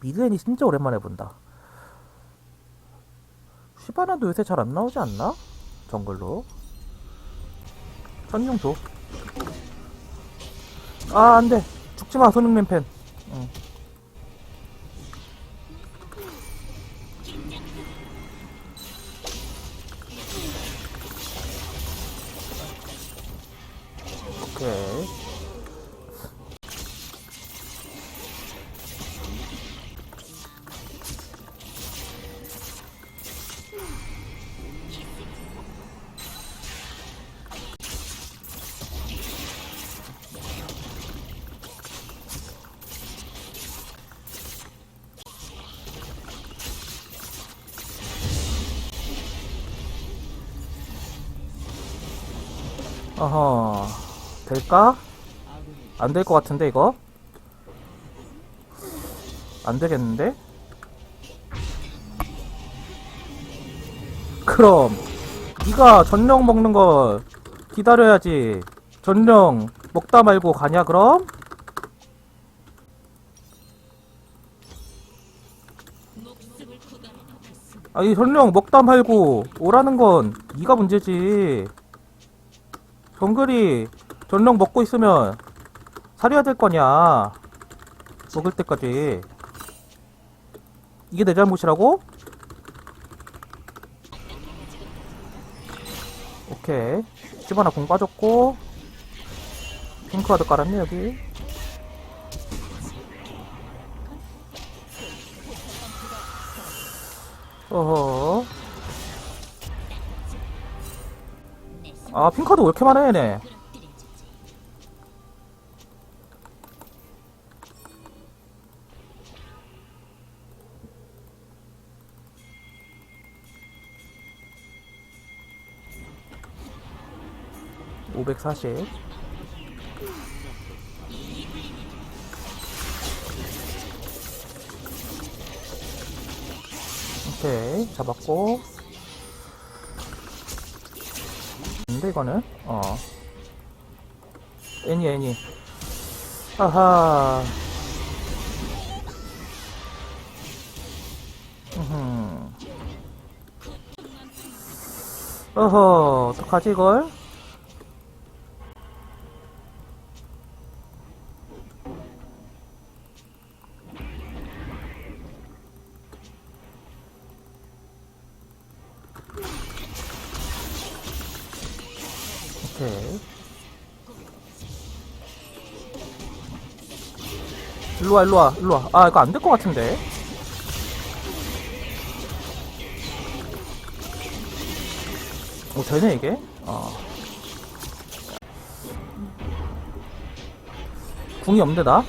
미드엔이 진짜 오랜만에 본다. 시바나도 요새 잘 안 나오지 않나? 정글로. 줘. 아, 안 돼. 죽지 마, 손흥민 팬. 응. 어허, 될까? 안 될 것 같은데, 이거? 안 되겠는데? 그럼, 네가 전령 먹는 거 기다려야지. 전령 먹다 말고 가냐, 그럼? 아이 전령 먹다 말고 오라는 건 네가 문제지. 정글이 전령 먹고 있으면 살려야 될 거냐? 먹을 때까지. 이게 내 잘못이라고? 오케이. 시바나 공 빠졌고. 핑크와드 깔았네 여기. 어허 아 핑크와드 왜 이렇게 많아 얘네? 오백사십. 오케이 잡았고 근데 이거는? 어. 애니 애니. 아하. 음흠. 어허 어떡하지 이걸 오케이. 일로와, 일로와, 일로와. 아, 이거 안 될 것 같은데. 오, 되네, 이게? 어. 궁이 없는데, 나?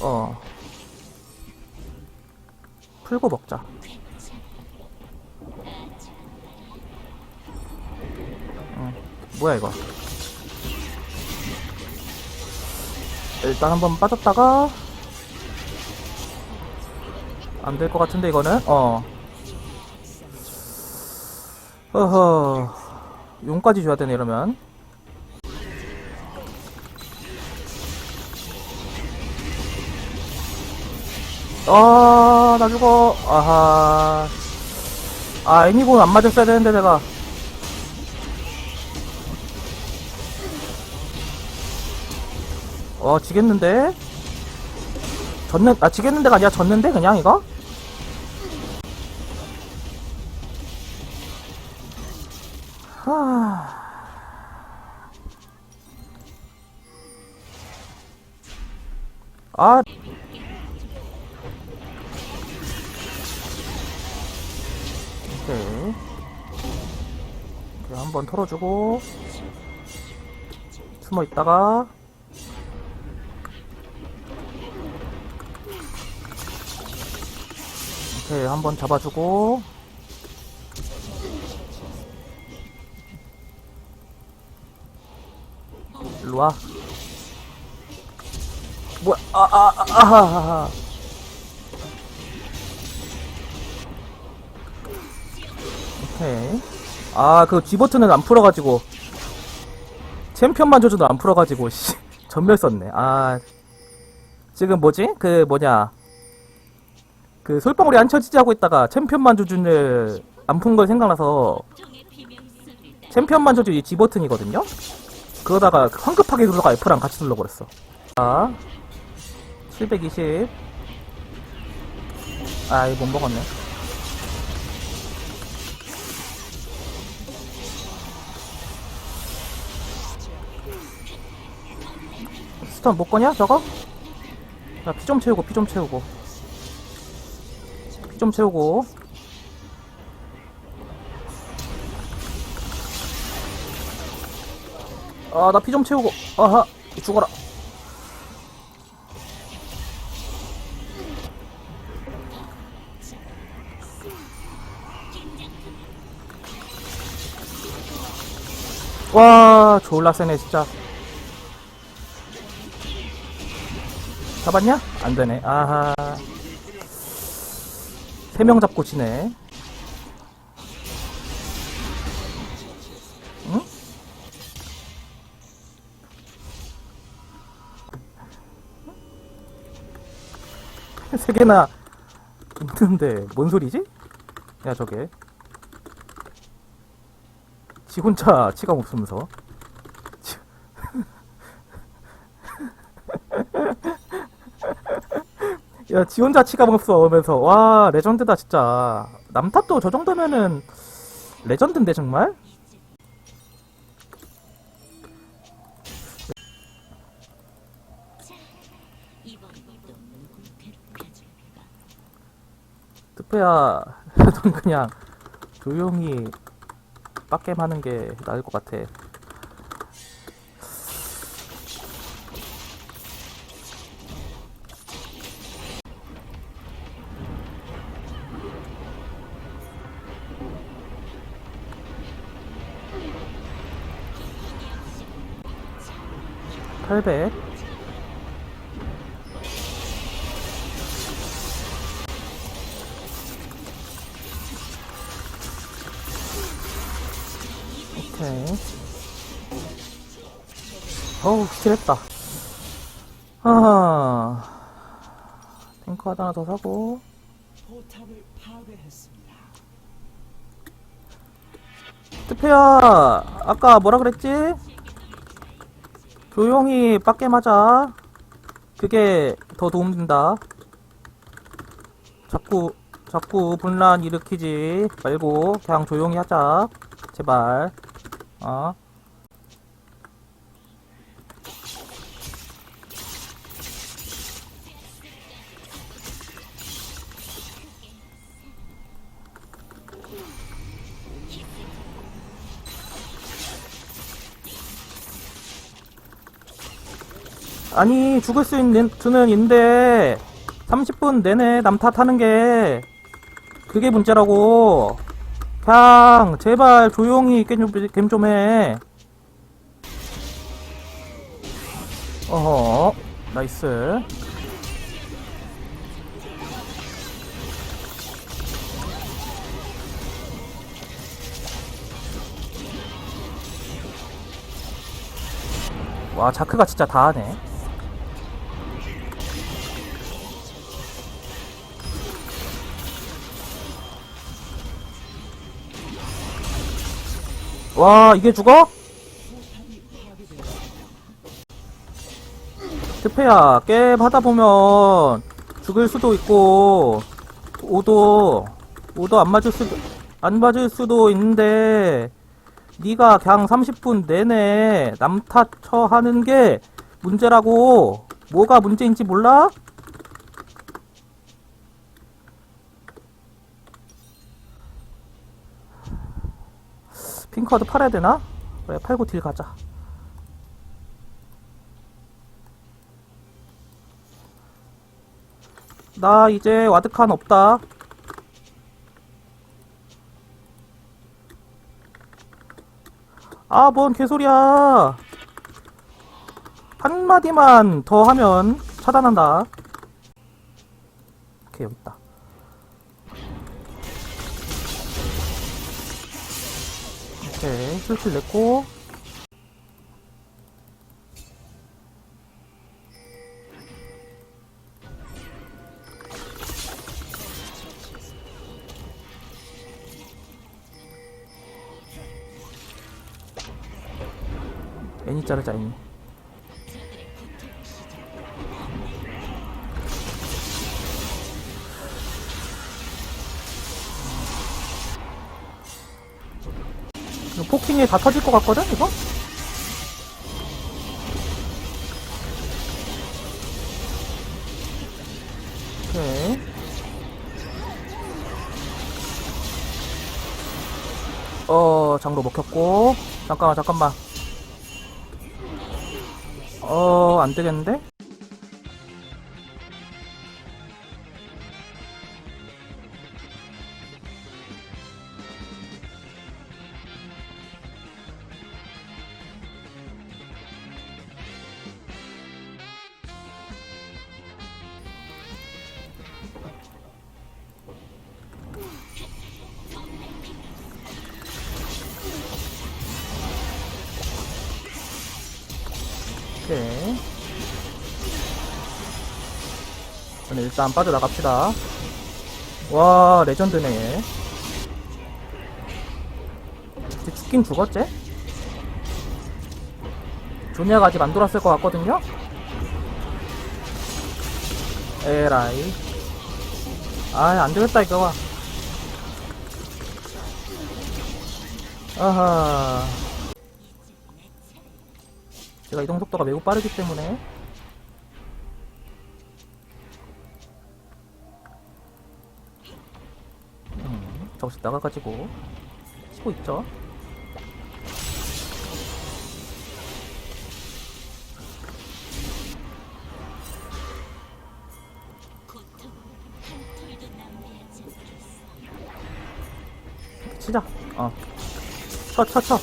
어. 풀고 먹자. 뭐야 이거? 일단 한번 빠졌다가 안 될 것 같은데 이거는? 어. 어허. 용까지 줘야 되네 이러면. 아나 죽어. 아하. 아 애니본 안 맞았어야 되는데 내가 어 지겠는데? 졌는 아 지겠는데가 아니라 졌는데 그냥 이거? 하... 아 오케이 오케이 한번 털어주고 숨어 있다가 오케이 한 번 잡아주고. 일로와. 뭐야 아아아아 아, 아, 아, 아. 오케이. 아그 G버튼은 안 풀어가지고. 챔피언만 조져도 안 풀어가지고 씨. 전멸 썼네. 아. 지금 뭐지? 그 뭐냐 그 솔방울이 안 쳐지지 하고 있다가 챔피언만 조준을 안 푼 걸 생각나서 챔피언만 조준 이 G 버튼이거든요. 그러다가 황급하게 그러다가 F랑 같이 눌러버렸어. 자, 720. 아, 이거 못 먹었네. 스턴 못 거냐, 저거? 자, 피 좀 채우고, 피 좀 채우고. 피좀 채우고. 아, 나 피 좀 채우고. 아하, 죽어라. 와, 졸라 세네, 진짜. 잡았냐? 안 되네. 아하. 세 명 잡고 지네. 응? 세 개나 있는데 뭔 소리지? 야 저게 지 혼자 치감 없으면서 치- 야, 지 혼자 치감 없어 오면서. 와 레전드다 진짜. 남탑도 저 정도면은 레전드인데 정말? 뜨프야. 넌 그냥 조용히 빡겜 하는 게 나을 것 같아 팔백 오케이. 어우, 스킬했다. 아, 탱크 하나 더 사고. 뜨페야, 아까 뭐라 그랬지? 조용히 빡게 맞아. 그게 더 도움된다. 자꾸, 자꾸 분란 일으키지 말고, 그냥 조용히 하자. 제발. 어? 아니 죽을 수 있는 수는 있는데 30분 내내 남 탓하는 게 그게 문제라고. 그냥 제발 조용히 게임 좀 해. 어허 나이스. 와 자크가 진짜 다 하네 와 이게 죽어? 스페야 깹 하다 보면 죽을 수도 있고 오도 오도 안 맞을 수도 안 맞을 수도 있는데 네가 그냥 30분 내내 쳐 하는 게 문제라고 뭐가 문제인지 몰라? 핑크와드 팔아야 되나? 그래 팔고 딜 가자 나 이제 와드칸 없다 아, 뭔 개소리야. 한마디만 더 하면 차단한다. 오케이, 여기 있다. 오케이 슬슬 냈고. 애니 자르자 애니. 포킹에 다 터질 것 같거든 이거? 오케이 어 장로 먹혔고 잠깐만 잠깐만 어 안되겠는데? 저는 일단 빠져나갑시다. 와, 레전드네. 죽긴 죽었지? 조니아가 아직 안 돌았을 것 같거든요? 에라이. 아, 안 되겠다, 이거. 아하. 제가 이동 속도가 매우 빠르기 때문에 음, 저것이 나가가지고 치고 있죠 치자 어 쳐 쳐 쳐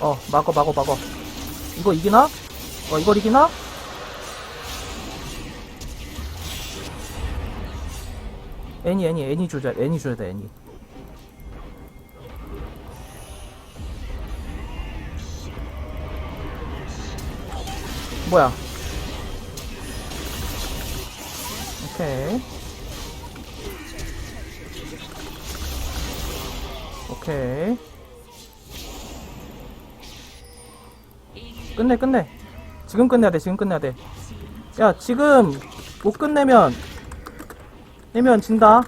어, 막어, 막어, 막어. 이거 이기나? 어, 이걸 이기나? 애니, 애니, 애니 주자, 애니 줘야 돼, 애니. 뭐야? 오케이. 오케이. 끝내 끝내 지금 끝내야 돼 지금 끝내야 돼야 지금 못 끝내면 내면 진다.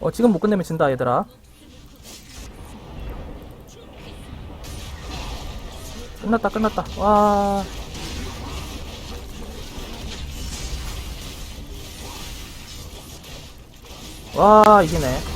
어 지금 못 끝내면 진다 얘들아. 끝났다 끝났다. 와. 와 이기네